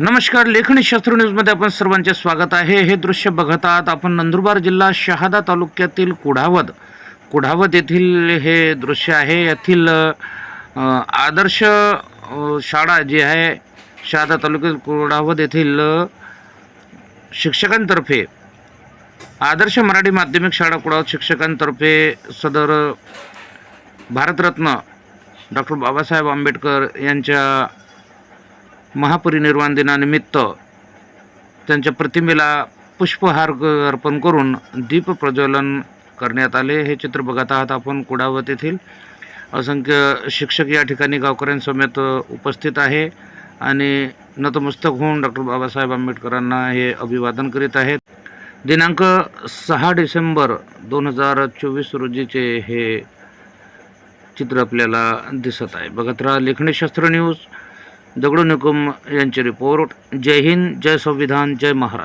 नमस्कार लेखणी शास्त्र न्यूजमध्ये आपण सर्वांचे स्वागत आहे. हे दृश्य बघत आहात आपण नंदुरबार जिल्हा शहादा तालुक्यातील कुढावद कुढावद येथील हे दृश्य आहे. येथील आदर्श शाळा जी आहे शहादा तालुक्यातील कुढावद येथील शिक्षकांतर्फे आदर्श मराठी माध्यमिक शाळा कुडावत शिक्षकांतर्फे सदर भारतरत्न डॉक्टर बाबासाहेब आंबेडकर यांच्या महापरिनिर्वाण दिनानिमित्त त्यांच्या प्रतिमेला पुष्पहार अर्पण करून दीप प्रज्वलन करण्यात आले. हे चित्र बघत आहात आपण कुडावत येथील. असंख्य शिक्षक या ठिकाणी गावकऱ्यांसमेत उपस्थित आहे आणि नतमस्तक होऊन डॉक्टर बाबासाहेब आंबेडकरांना हे अभिवादन करीत आहेत. दिनांक सहा डिसेंबर दोन हजार चोवीस रोजीचे हे चित्र आपल्याला दिसत आहे. बघत राहा लेखणीशास्त्र न्यूज दगडू निकुम यांची रिपोर्ट जय हिंद जय संविधान जय महाराष्ट्र.